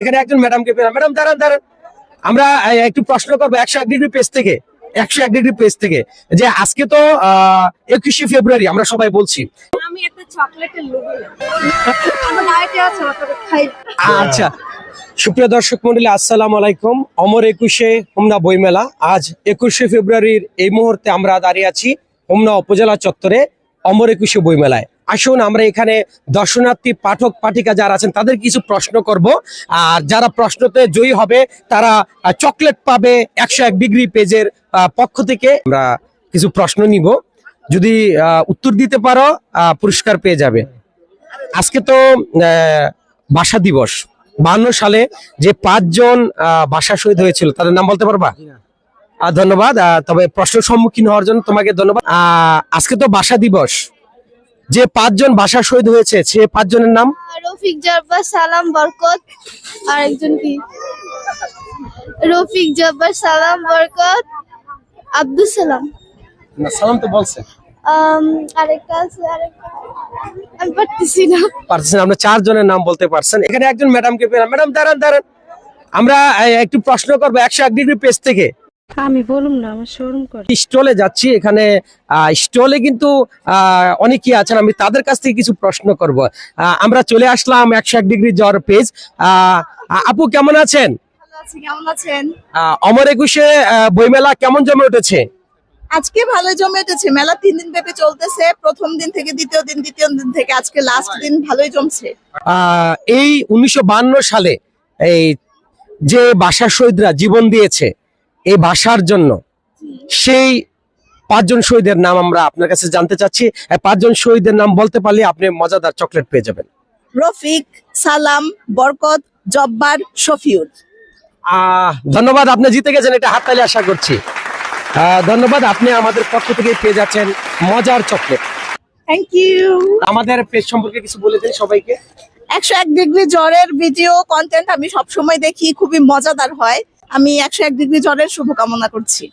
এখানে একজন ম্যাডামকে পেলাম। ম্যাডাম দাঁড়ান দাঁড়ান। আমরা একটু প্রশ্ন করব একশো এক ডিগ্রি পেজ থেকে একশো এক ডিগ্রি পেজ থেকে যে আজকে তো একুশে ফেব্রুয়ারি আমরা সবাই বলছি। আচ্ছা। সুপ্রিয় দর্শক মন্ডলী আসসালামু আলাইকুম। অমর একুশে হোমনা বইমেলা। আজ একুশে ফেব্রুয়ারির এই মুহূর্তে আমরা দাঁড়িয়ে আছি হোমনা উপজেলা চত্বরে অমর একুশে বইমেলায়। আসুন আমরা এখানে দর্শনার্থী পাঠক পাঠিকা যারা আছেন তাদের কিছু প্রশ্ন করব। আর যারা প্রশ্নতে জয়ী হবে তারা চকলেট পাবে একশো এক ডিগ্রি পেজের পক্ষ থেকে। আমরা কিছু প্রশ্ন নিব। যদি উত্তর দিতে পারো পুরস্কার পেয়ে যাবে। আজকে তো ভাষা দিবস। বান্ন সালে যে পাঁচজন ভাষা শহীদ হয়েছিল তাদের নাম বলতে পারবা? ধন্যবাদ। তবে প্রশ্নের সম্মুখীন হওয়ার জন্য তোমাকে ধন্যবাদ। আজকে তো ভাষা দিবস। যে পাঁচজন ভাষা শহীদ হয়েছে সে পাঁচজনের নাম? রফিক জব্বার সালাম বরকত আর একজন কি? রফিক জব্বার সালাম বরকত আব্দুল সালাম। না সালাম তো বলছেন আম, আরেকটা আছে আরেকটা। আমি পারতেছি না। চারজনের নাম বলতে পারছেন। এখানে একজন ম্যাডামকে পেলাম। ম্যাডাম দাঁড়ান দাঁড়ান। আমরা একটু প্রশ্ন করব একশো এক ডিগ্রি পেজ থেকে। আমি বলুম না আমার শোরুম করে। স্টলে যাচ্ছি এখানে স্টলে কিন্তু আহ, অনেকেই আছেন আমি তাদের কাছ থেকে কিছু প্রশ্ন করব। আহ, আমরা চলে আসলাম একশো এক ডিগ্রি জ্বর পেজ। আহ, আপু কেমন আছেন? কেমন আছেন? অমর একুশে বইমেলা কেমন জমে উঠেছে? আজকে ভালো জমে উঠেছে মেলা তিন দিন ব্যাপী চলতেছে প্রথম দিন থেকে দ্বিতীয় দিন দ্বিতীয় দিন থেকে আজকে লাস্ট দিন ভালোই জমছে। আহ, এই উনিশশো সালে এই যে ভাষা শহীদরা জীবন দিয়েছে এই ভাষার জন্য সেই পাঁচজন শহীদের নাম আমরা আপনার কাছে জানতে চাচ্ছি। পাঁচজন শহীদের নাম বলতে পারলে আপনি মজাদার চকলেট পেয়ে যাবেন। রফিক সালাম বরকত জব্বার শফিউল। আহ ধন্যবাদ আপনি জিতে গেছেন এটা হাততালি আশা করছি। ধন্যবাদ আপনি আমাদের পক্ষ থেকে পেয়ে যাচ্ছেন মজার চকলেট। থ্যাংক ইউ আমাদের পেজ সম্পর্কে কিছু বলে দিন সবাইকে। একশো এক ডিগ্রি জ্বরের ভিডিও কন্টেন্ট আমি সবসময় দেখি খুবই মজাদার হয়। আমি একশো এক ডিগ্রি জ্বরের শুভকামনা করছি।